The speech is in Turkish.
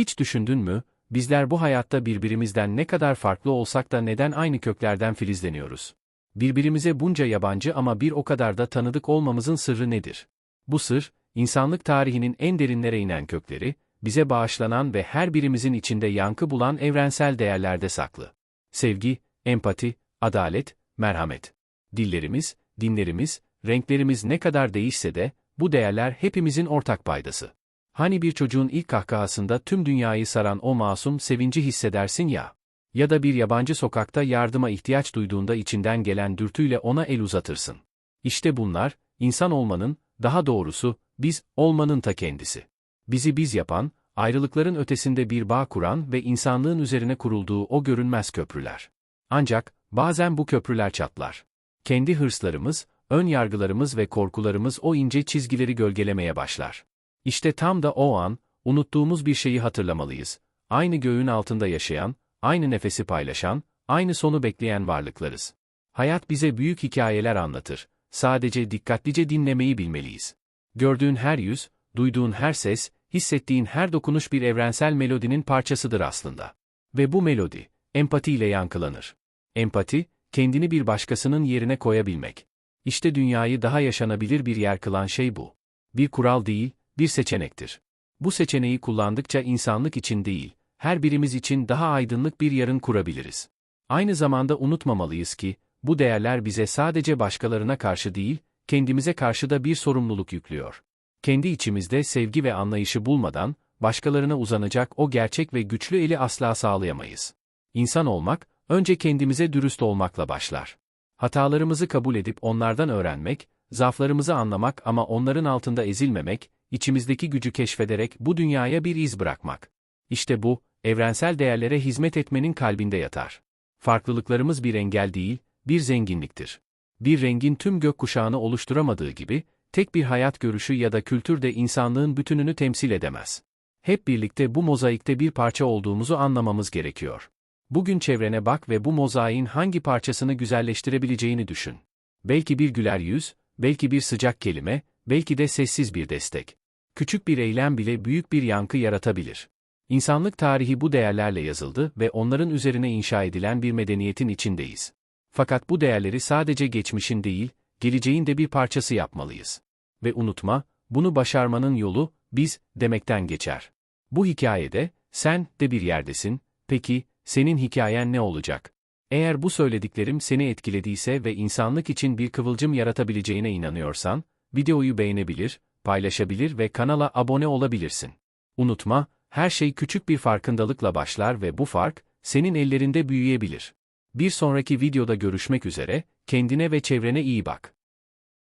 Hiç düşündün mü, bizler bu hayatta birbirimizden ne kadar farklı olsak da neden aynı köklerden filizleniyoruz? Birbirimize bunca yabancı ama bir o kadar da tanıdık olmamızın sırrı nedir? Bu sır, insanlık tarihinin en derinlere inen kökleri, bize bağışlanan ve her birimizin içinde yankı bulan evrensel değerlerde saklı. Sevgi, empati, adalet, merhamet. Dillerimiz, dinlerimiz, renklerimiz ne kadar değişse de, bu değerler hepimizin ortak paydası. Hani bir çocuğun ilk kahkahasında tüm dünyayı saran o masum sevinci hissedersin ya. Ya da bir yabancı sokakta yardıma ihtiyaç duyduğunda içinden gelen dürtüyle ona el uzatırsın. İşte bunlar, insan olmanın, daha doğrusu, biz olmanın ta kendisi. Bizi biz yapan, ayrılıkların ötesinde bir bağ kuran ve insanlığın üzerine kurulduğu o görünmez köprüler. Ancak, bazen bu köprüler çatlar. Kendi hırslarımız, ön yargılarımız ve korkularımız o ince çizgileri gölgelemeye başlar. İşte tam da o an, unuttuğumuz bir şeyi hatırlamalıyız. Aynı göğün altında yaşayan, aynı nefesi paylaşan, aynı sonu bekleyen varlıklarız. Hayat bize büyük hikayeler anlatır. Sadece dikkatlice dinlemeyi bilmeliyiz. Gördüğün her yüz, duyduğun her ses, hissettiğin her dokunuş bir evrensel melodinin parçasıdır aslında. Ve bu melodi, empatiyle yankılanır. Empati, kendini bir başkasının yerine koyabilmek. İşte dünyayı daha yaşanabilir bir yer kılan şey bu. Bir kural değil, bir seçenektir. Bu seçeneği kullandıkça insanlık için değil, her birimiz için daha aydınlık bir yarın kurabiliriz. Aynı zamanda unutmamalıyız ki, bu değerler bize sadece başkalarına karşı değil, kendimize karşı da bir sorumluluk yüklüyor. Kendi içimizde sevgi ve anlayışı bulmadan, başkalarına uzanacak o gerçek ve güçlü eli asla sağlayamayız. İnsan olmak, önce kendimize dürüst olmakla başlar. Hatalarımızı kabul edip onlardan öğrenmek, zaaflarımızı anlamak ama onların altında ezilmemek, içimizdeki gücü keşfederek bu dünyaya bir iz bırakmak. İşte bu, evrensel değerlere hizmet etmenin kalbinde yatar. Farklılıklarımız bir engel değil, bir zenginliktir. Bir rengin tüm gökkuşağını oluşturamadığı gibi, tek bir hayat görüşü ya da kültür de insanlığın bütününü temsil edemez. Hep birlikte bu mozaikte bir parça olduğumuzu anlamamız gerekiyor. Bugün çevrene bak ve bu mozaiğin hangi parçasını güzelleştirebileceğini düşün. Belki bir güler yüz, belki bir sıcak kelime, belki de sessiz bir destek. Küçük bir eylem bile büyük bir yankı yaratabilir. İnsanlık tarihi bu değerlerle yazıldı ve onların üzerine inşa edilen bir medeniyetin içindeyiz. Fakat bu değerleri sadece geçmişin değil, geleceğin de bir parçası yapmalıyız. Ve unutma, bunu başarmanın yolu, biz, demekten geçer. Bu hikayede, sen de bir yerdesin, peki, senin hikayen ne olacak? Eğer bu söylediklerim seni etkilediyse ve insanlık için bir kıvılcım yaratabileceğine inanıyorsan, videoyu beğenebilir, paylaşabilir ve kanala abone olabilirsin. Unutma, her şey küçük bir farkındalıkla başlar ve bu fark, senin ellerinde büyüyebilir. Bir sonraki videoda görüşmek üzere, kendine ve çevrene iyi bak.